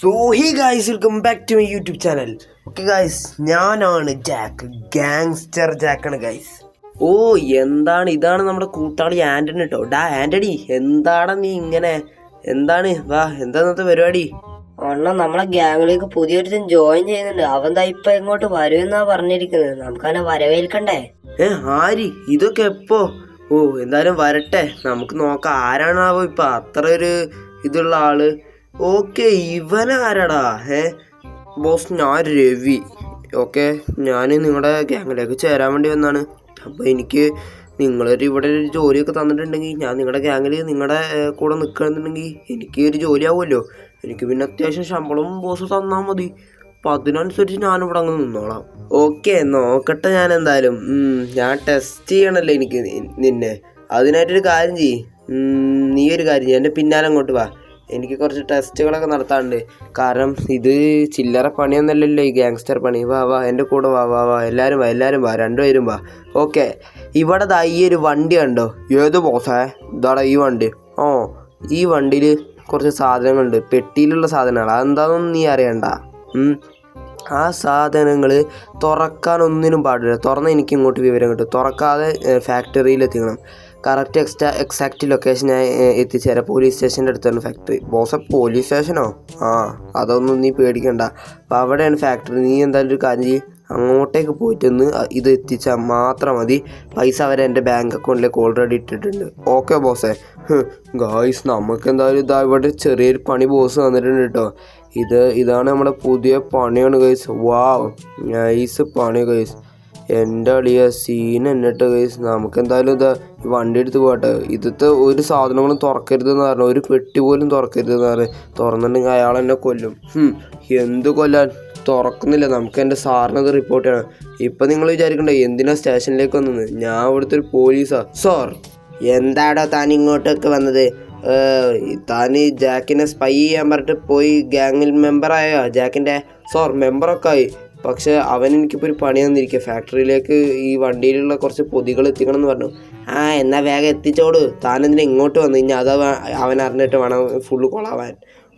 So hi guys welcome back to my YouTube channel okay guys ഞാനാണ് Jack gangster ജാക്കാണ് guys oh എന്താണ്? ഇതാണ് നമ്മുടെ കൂട്ടാളി ആന്റണി കേട്ടോ ഡാ ആന്റണി എന്താണ് നീ ഇങ്ങനെ? എന്താണ്? വാ എന്താ ഇന്നത്തെ പരിപാടി? അണ്ണ നമ്മളെ ഗ്യാങ്ങിലേക്ക് പുതിയൊരുത്തൻ ജോയിൻ ചെയ്യുന്നുണ്ട്. അവൻ ദാ ഇപ്പൊ ഇങ്ങോട്ട് വരുമെന്നാ പറഞ്ഞിരിക്കുന്നത്. നമുക്ക് അവനെ വരവേൽക്കണ്ടേ? ഏ ആരി? ഇതൊക്കെ എപ്പോ? ഓ എന്തായാലും വരട്ടെ. നമുക്ക് നോക്കാം. ആരാണാവോ ഇപ്പൊ? അത്ര ഒരു ഇതുള്ള ആൾ. ഓക്കെ ഇവനാരടാ? ഏ ബോസ് ഞാൻ രവി. ഓക്കെ ഞാൻ നിങ്ങളുടെ ഗ്യാങ്ങിലേക്ക് ചേരാൻ വേണ്ടി വന്നാണ്. അപ്പോൾ എനിക്ക് നിങ്ങളൊരു ഇവിടെ ഒരു ജോലിയൊക്കെ തന്നിട്ടുണ്ടെങ്കിൽ ഞാൻ നിങ്ങളുടെ ഗ്യാങ്ങിൽ നിങ്ങളുടെ കൂടെ നിൽക്കുന്നുണ്ടെങ്കിൽ എനിക്ക് ഒരു ജോലി ആവുമല്ലോ എനിക്ക് പിന്നെ അത്യാവശ്യം ശമ്പളവും ബോസ് തന്നാൽ മതി. അപ്പോൾ അതിനനുസരിച്ച് ഞാനിവിടെ അങ്ങ് നിന്നോളാം. ഓക്കെ നോക്കട്ടെ ഞാൻ എന്തായാലും ഞാൻ ടെസ്റ്റ് ചെയ്യണമല്ലോ എനിക്ക് നിന്നെ. അതിനായിട്ടൊരു കാര്യം ചെയ്യ്. നീ ഒരു കാര്യം ചെയ്യ്. എന്റെ പിന്നാലെ അങ്ങോട്ട് വാ. എനിക്ക് കുറച്ച് ടെസ്റ്റുകളൊക്കെ നടത്താനുണ്ട്. കാരണം ഇത് ചില്ലറ പണിയൊന്നുമല്ലല്ലോ ഈ ഗാങ്സ്റ്റർ പണി. വാ വാ എന്റെ കൂടെ വാ വാ വാ എല്ലാവരും വാ എല്ലാവരും വാ രണ്ടുപേരും വാ. ഓക്കെ. ഇവിടെ ദാ ഈ ഒരു വണ്ടി കണ്ടോ? ഏത് ബോസേ ഇതാടാ ഈ വണ്ടി. ഓ ഈ വണ്ടിയിൽ കുറച്ച് സാധനങ്ങളുണ്ട്. പെട്ടിയിലുള്ള സാധനങ്ങൾ. അതെന്താണെന്നൊന്നും നീ അറിയണ്ട. ആ സാധനങ്ങൾ തുറക്കാനൊന്നിനും പാടില്ല. തുറന്ന് എനിക്ക് ഇങ്ങോട്ട് വിവരം കിട്ടും. തുറക്കാതെ ഫാക്ടറിയിൽ എത്തിക്കണം കറക്റ്റ് എക്സ്റ്റാ എക്സാക്റ്റ് ലൊക്കേഷനായി എത്തിച്ചേരാം. പോലീസ് സ്റ്റേഷന്റെ അടുത്താണ് ഫാക്ടറി ബോസ പോലീസ് സ്റ്റേഷനോ ആ അതൊന്നും നീ പേടിക്കണ്ട. അപ്പം അവിടെയാണ് ഫാക്ടറി നീ എന്തായാലും ഒരു കാര്യം അങ്ങോട്ടേക്ക് പോയിട്ടൊന്ന് ഇത് എത്തിച്ചാൽ മാത്രം മതി. പൈസ അവരെ എന്റെ ബാങ്ക് അക്കൗണ്ടിലേക്ക് ഓൾറെഡി ഇട്ടിട്ടുണ്ട്. ഓക്കെ ബോസേ. ഗായ്സ് നമുക്ക് എന്തായാലും ഇതാ ഇവിടെ ചെറിയൊരു പണി ബോസ് തന്നിട്ടുണ്ട് കേട്ടോ ഇത് ഇതാണ് നമ്മുടെ പുതിയ പണിയാണ് ഗൈസ് വാവ് നൈസ് പണി ഗൈസ് എന്റെ അളിയ സീൻ എന്നിട്ട് ഗൈസ് നമുക്ക് എന്തായാലും ഇതാ വണ്ടി എടുത്ത് പോകട്ടെ ഇതത്തെ ഒരു സാധനങ്ങളും തുറക്കരുതെന്ന് പറഞ്ഞു. ഒരു പെട്ടി പോലും തുറക്കരുതെന്ന് പറഞ്ഞു. തുറന്നിട്ടുണ്ടെങ്കിൽ അയാൾ എന്നെ കൊല്ലും. എന്ത് കൊല്ലാൻ? തുറക്കുന്നില്ല. നമുക്ക് എന്റെ സാറിനത് റിപ്പോർട്ട് ചെയ്യണം. ഇപ്പം നിങ്ങൾ വിചാരിക്കണ്ടേ എന്തിനാ സ്റ്റേഷനിലേക്ക് വന്നത്? ഞാൻ ഇവിടുത്തെ ഒരു പോലീസാ സാർ എന്താടാ താൻ ഇങ്ങോട്ടൊക്കെ വന്നത്? താൻ ഈ ജാക്കിനെ സ്പൈ ചെയ്യാൻ പറഞ്ഞിട്ട് പോയി ഗ്യാങ്ങിൽ മെമ്പറായോ ജാക്കിന്റെ സോർ മെമ്പറൊക്കെ ആയി. പക്ഷെ അവൻ എനിക്കിപ്പോൾ ഒരു പണി തന്നിരിക്കുക ഫാക്ടറിയിലേക്ക് ഈ വണ്ടിയിലുള്ള കുറച്ച് പൊതികൾ എത്തിക്കണം എന്ന് പറഞ്ഞു. ആ എന്നാൽ വേഗം എത്തിച്ചോട്. താൻ എന്തിനാ ഇങ്ങോട്ട് വന്നു? കഴിഞ്ഞാൽ അത് അവൻ അറിഞ്ഞിട്ട് വേണം ഫുള്ള് കൊളാവാൻ.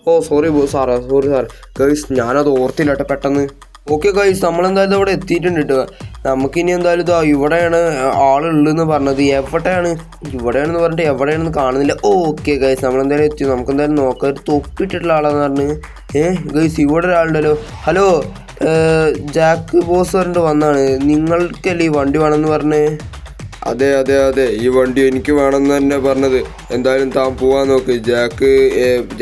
ഓ സോറി സാറേ സോറി സാർ ഗൈസ് ഞാനത് ഓർത്തില്ല കേട്ടോ പെട്ടെന്ന്. ഓക്കെ ഗൈസ് നമ്മളെന്തായാലും അവിടെ എത്തിയിട്ടുണ്ട് കേട്ടോ. നമുക്കിനി എന്തായാലും ഇതാ ഇവിടെയാണ് ആളുള്ളതെന്ന് പറഞ്ഞത്. എവിടെയാണ്? ഇവിടെയാണെന്ന് പറഞ്ഞിട്ട് എവിടെയാണെന്ന് കാണുന്നില്ല. ഓക്കെ ഗൈസ് നമ്മളെന്തായാലും എത്തി. നമുക്കെന്തായാലും നോക്കാം. ഒരു തൊപ്പിട്ടിട്ടുള്ള ആളാന്ന് പറഞ്ഞ്. ഏഹ് ഗൈസ് ഇവിടെ ഒരാളുണ്ടല്ലോ. ഹലോ ജാക്ക് ബോസ് പറഞ്ഞിട്ട് വന്നാണ്. നിങ്ങൾക്കല്ലേ ഈ വണ്ടി വേണമെന്ന് പറഞ്ഞ്? അതെ അതെ അതെ. ഈ വണ്ടി എനിക്ക് വേണമെന്ന് തന്നെ പറഞ്ഞത്. എന്തായാലും താൻ പോവാൻ നോക്ക്. ജാക്ക്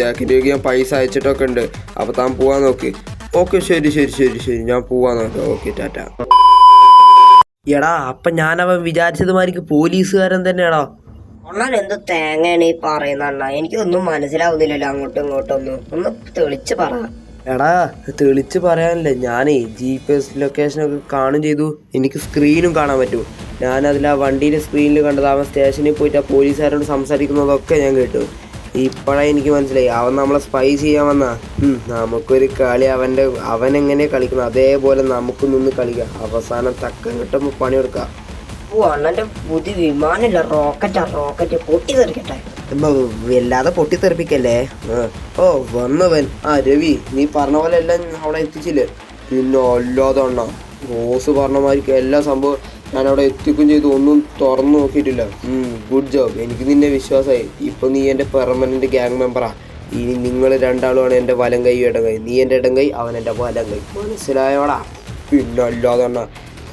ജാക്കിന്റെ ഞാൻ പൈസ അയച്ചിട്ടൊക്കെ ഉണ്ട്. അപ്പോൾ താൻ പോവാൻ നോക്ക്. ഓക്കെ ശരി ശരി ശരി ശരി. ഞാൻ പോവാൻ നോക്കാം. ഓക്കെ ടാറ്റ. എടാ അപ്പം ഞാനവൻ വിചാരിച്ചത് മാതിരിക്ക് പോലീസുകാരൻ തന്നെയാടാ അണ്ണൻ എന്ത് തേങ്ങയാണ് ഈ പറയുന്ന അണ്ണ എനിക്കൊന്നും മനസ്സിലാവുന്നില്ലല്ലോ അങ്ങോട്ടും ഇങ്ങോട്ടും ഒന്നും. ഒന്ന് തെളിച്ച് പറ. എടാ തെളിച്ച് പറയാനില്ല ഞാനേ ജി പി എസ് ലൊക്കേഷനൊക്കെ കാണും ചെയ്തു. എനിക്ക് സ്ക്രീനും കാണാൻ പറ്റും. ഞാൻ അതിൽ ആ വണ്ടിയുടെ സ്ക്രീനിൽ കണ്ടത് അവൻ സ്റ്റേഷനിൽ പോയിട്ട് ആ പോലീസുകാരോട് സംസാരിക്കുന്നതൊക്കെ ഞാൻ കേട്ടു. ഇപ്പോഴാണ് എനിക്ക് മനസ്സിലായി. അവൻ നമ്മളെ സ്പൈ ചെയ്യാൻ വന്നാ. നമുക്കൊരു കളി അവന്റെ അവൻ എങ്ങനെ കളിക്കണം അതേപോലെ നമുക്ക് നിന്ന് കളിക്കാം. അവസാനം തക്കം കിട്ടുമ്പോൾ പണിയെടുക്കാം. അണ്ണന്റെ പുതിയ വിമാനമില്ല റോക്കറ്റാ റോക്കറ്റ് പൊട്ടി തെറിക്കട്ടെ വല്ലാതെ പൊട്ടിത്തെറിപ്പിക്കല്ലേ. ഓ വന്നവൻ. ആ രവി നീ പറഞ്ഞ പോലെ എല്ലാം അവിടെ എത്തിച്ചില്ലേ? പിന്നെ അല്ലാതെ അണ്ണ റോസ് പറഞ്ഞ മാതിരി എല്ലാ സംഭവം ഞാൻ അവിടെ എത്തിക്കും ചെയ്തു. ഒന്നും തുറന്നു നോക്കിയിട്ടില്ല. ഗുഡ് ജോബ് എനിക്ക് നിന്നെ വിശ്വാസമായി ഇപ്പൊ നീ എന്റെ പെർമനന്റ് ഗ്യാങ് മെമ്പറാ ഇനി നിങ്ങൾ രണ്ടാളുമാണ് എന്റെ വലം കൈ ഇടം കൈ. നീ എന്റെ ഇടം കൈ അവൻ എന്റെ വലം കൈ. മനസ്സിലായോടാ? പിന്നെ അല്ലാതെ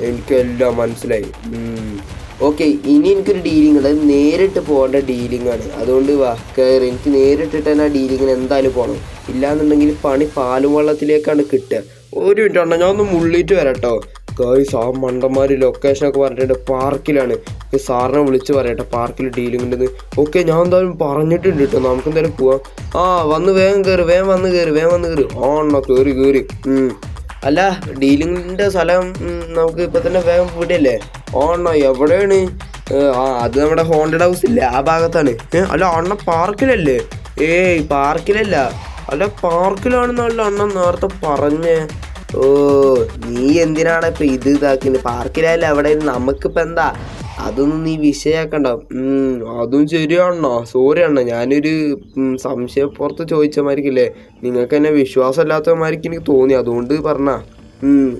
എനിക്കെല്ലാം മനസ്സിലായി. ഓക്കെ ഇനി എനിക്കൊരു ഡീലിംഗ് അതായത് അത് നേരിട്ട് പോകേണ്ട ഡീലിംഗ് ആണ്. അതുകൊണ്ട് വാ കയറി എനിക്ക് നേരിട്ടിട്ട് തന്നെ ആ ഡീലിങ്ങിന് എന്തായാലും പോകണം ഇല്ലാന്നുണ്ടെങ്കിൽ പണി പാലും വെള്ളത്തിലേക്കാണ് കിട്ടുക. ഒരു മിനിറ്റ് ഉണ്ടോ ഞാൻ ഒന്ന് മുള്ളിയിട്ട് വരാട്ടോ. ഗായ്സ് ആ മണ്ടന്മാർ ലൊക്കേഷനൊക്കെ പറഞ്ഞിട്ടുണ്ട് പാർക്കിലാണ്. സാറിനെ വിളിച്ച് പറയട്ടെ പാർക്കിൽ ഡീലിംഗ് ഉണ്ടെന്ന്. ഓക്കെ ഞാൻ എന്തായാലും പറഞ്ഞിട്ടുണ്ട് കേട്ടോ. നമുക്ക് എന്തായാലും പോവാം. ആ വന്ന് വേഗം കയറി വേഗം വന്ന് കയറി വേഗം വന്ന് കയറി ഓണോ കയറി കയറി. അല്ല ഡീലിങ്ങിന്റെ സ്ഥലം നമുക്ക് ഇപ്പം തന്നെ വേഗം വിടില്ലേ ഓണോ എവിടെയാണ്? ആ അത് നമ്മുടെ ഹോണ്ടഡ് ഹൗസ് ഇല്ലേ? ആ ഭാഗത്താണ്. അല്ല അണ്ണ പാർക്കിലല്ലേ? ഏയ് പാർക്കിലല്ല. അല്ല പാർക്കിലാണെന്നല്ല അണ്ണ നേരത്തെ പറഞ്ഞേ. ഓ നീ എന്തിനാണ് ഇപ്പം ഇത് ഇതാക്കുന്നത് പാർക്കിലായാലും അവിടെ നമുക്കിപ്പോൾ എന്താ? അതൊന്നും നീ വിഷയാക്കണ്ട. അതും ശരിയാണോ സോറി അണ്ണ. ഞാനൊരു സംശയപ്പുറത്ത് ചോദിച്ചമാർക്കില്ലേ നിങ്ങൾക്ക് എന്നെ വിശ്വാസമില്ലാത്തമാർക്ക് എനിക്ക് തോന്നി. അതുകൊണ്ട് പറഞ്ഞ.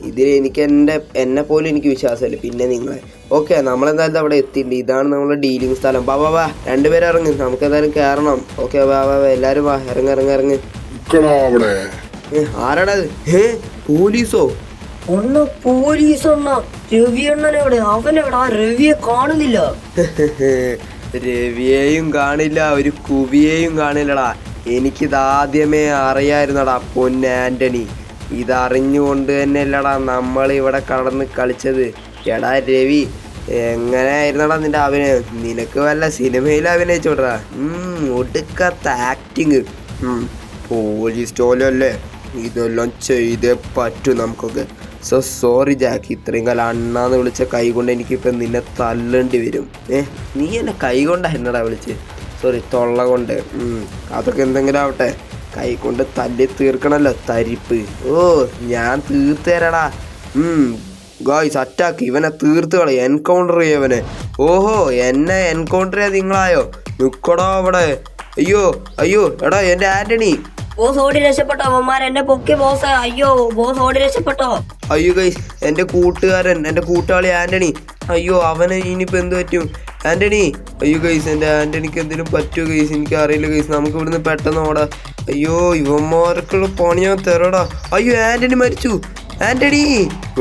ഇതിൽ എനിക്ക് എന്റെ എന്നെ പോലും എനിക്ക് വിശ്വാസമില്ല. പിന്നെ നിങ്ങളെ. ഓക്കെ നമ്മളെന്തായാലും അവിടെ എത്തിയിട്ടുണ്ട്. ഇതാണ് നമ്മളെ ഡീലിംഗ് സ്ഥലം. വാ വാ വാ. രണ്ടുപേരും ഇറങ്ങി. നമുക്ക് എന്തായാലും കയറണം ഓക്കെ വാ വാ. ബാ എല്ലാവരും വാ. ഇറങ്ങി ഇറങ്ങി ഇറങ്ങ്. ആരാടാ? ഏ പോലീസോ? ഒന്ന് പോലീസ് ഒന്ന രവി അണ്ണൻ എവിടെ അവൻ എവിടെ ആ രവിയെ കാണുന്നില്ല. രവിയെയും കാണില്ല ഒരു കുവിയെയും കാണില്ലടാ. എനിക്കിത് ആദ്യമേ അറിയായിരുന്നടാ പൊന്നാന്റണി ഇതറിഞ്ഞുകൊണ്ട് തന്നെ അല്ലടാ നമ്മൾ ഇവിടെ കടന്ന് കളിച്ചത്. എടാ രവി എങ്ങനെയായിരുന്നടാ നിന്റെ അഭിനയം? നിനക്ക് വല്ല സിനിമയിൽ അഭിനയിച്ചോടാ? ഒടുക്കത്ത ആക്ടിങ് പോലീസ് സ്റ്റോലല്ലേ ഇതെല്ലാം ചെയ്തേ പറ്റൂ നമുക്കൊക്കെ. സോ സോറി ജാക്ക് ഇത്രയും കാലം അണ്ണാന്ന് വിളിച്ച കൈ കൊണ്ട് എനിക്കിപ്പോൾ നിന്നെ തല്ലേണ്ടി വരും. ഏ നീ എന്നെ കൈ കൊണ്ടാ എന്നടാ വിളിച്ച്? സോറി തൊള്ള കൊണ്ട്. അതൊക്കെ എന്തെങ്കിലും ആവട്ടെ. കൈ കൊണ്ട് തല്ലി തീർക്കണല്ലോ തരിപ്പ്. ഓ ഞാൻ തീർത്ത് തരാടാ ഗോയ്സ് അറ്റാക്ക് ഇവനെ തീർത്ത് കളി എൻകൗണ്ടർ ചെയ്യവനെ ഓഹോ എന്നെ എൻകൗണ്ടർ ചെയ്യാൻ നിങ്ങളായോ? നിക്കടോ അവിടെ. അയ്യോ അയ്യോ എടാ എന്റെ ആന്റണി. ബോസ് ഓടി രക്ഷപ്പെട്ടോ? അവന്മാർ എന്നെ പൊക്കി ബോസ് അയ്യോ ബോസ് ഓടി രക്ഷപ്പെട്ടോ? അയ്യോ ഗൈസ് എന്റെ കൂട്ടുകാരൻ എന്റെ കൂട്ടാളി ആന്റണി. അയ്യോ അവന് ഇനിയിപ്പോ എന്ത് പറ്റും? ആന്റണി അയ്യോ ഗൈസ് എന്റെ ആന്റണിക്ക് എന്തെങ്കിലും പറ്റുമോ ഗൈസ് എനിക്ക് അറിയില്ല ഗൈസ് നമുക്ക് ഇവിടുന്ന് പെട്ടെന്ന് ഓടാ. അയ്യോ ഇവന്മാർക്കുള്ള പണിയാ തരടാ. അയ്യോ ആന്റണി മരിച്ചു. ആന്റണി.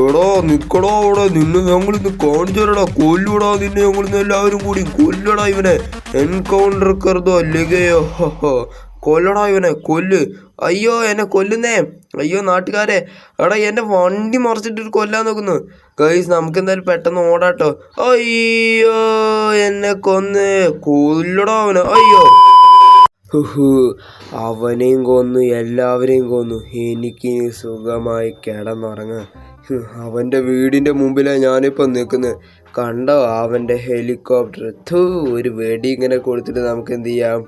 എടോ നിക്കടോ അവിടെ. നിന്നെ ഞങ്ങൾ ഇന്ന് കാണിച്ചോടാ കൊല്ലൂടാ നിന്നെ ഞങ്ങൾ ഇന്ന് എല്ലാവരും കൂടി. കൊല്ലടാ ഇവനെ. എൻകൗണ്ടർ കറുതോ അല്ലേയോ കൊല്ലടാ ഇവനെ കൊല്ല്. അയ്യോ എന്നെ കൊല്ലുന്നേ. അയ്യോ നാട്ടുകാരെ. എടാ എന്റെ വണ്ടി മറിച്ചിട്ട് കൊല്ലാൻ നോക്കുന്നു. ഗൈസ് നമുക്ക് എന്തായാലും പെട്ടെന്ന് ഓടാട്ടോ. അയ്യോ എന്നെ കൊന്ന്. കൊല്ലടാ അവനെ. അയ്യോ. അവനെയും കൊന്നു എല്ലാവരെയും കൊന്നു. എനിക്ക് സുഖമായി കിടന്നുറങ്ങാം. അവന്റെ വീടിന്റെ മുമ്പിലാണ് ഞാനിപ്പോൾ നിൽക്കുന്നത് കണ്ടോ അവന്റെ ഹെലികോപ്റ്റർ. ഥൂ ഒരു വെടി ഇങ്ങനെ കൊടുത്തിട്ട് നമുക്ക് എന്ത് ചെയ്യാം?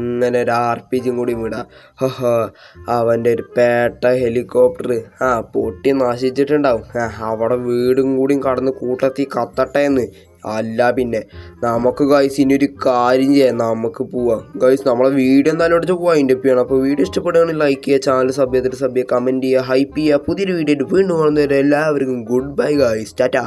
ഇങ്ങനെ ഒരു ആർ പി ജിയും കൂടി വിടാം. ഹഹ അവന്റെ ഒരു പേട്ട ഹെലികോപ്റ്റർ ആ പൊട്ടി നശിച്ചിട്ടുണ്ടാവും. അവിടെ വീടും കൂടിയും കടന്ന് കൂട്ടത്തി കത്തട്ടെ എന്ന്. അല്ല പിന്നെ നമുക്ക് ഗൈസ് ഇനി ഒരു കാര്യം ചെയ്യാം. നമുക്ക് പോവാം. ഗൈസ് നമ്മളെ വീഡിയോ എന്തായാലും അടിച്ച് പോവാം. അതിന്റെ ചെയ്യണം അപ്പോൾ വീഡിയോ ഇഷ്ടപ്പെടുകയാണെങ്കിൽ ലൈക്ക് ചെയ്യുക ചാനൽ സബ് ചെയ്തിട്ട് സബ് ചെയ്യുക കമന്റ് ചെയ്യുക ഹൈപ്പ് ചെയ്യുക. പുതിയൊരു വീഡിയോ വീണ്ടും കാണുന്നവരെ എല്ലാവർക്കും ഗുഡ് ബൈ ഗൈസ് ടാറ്റാ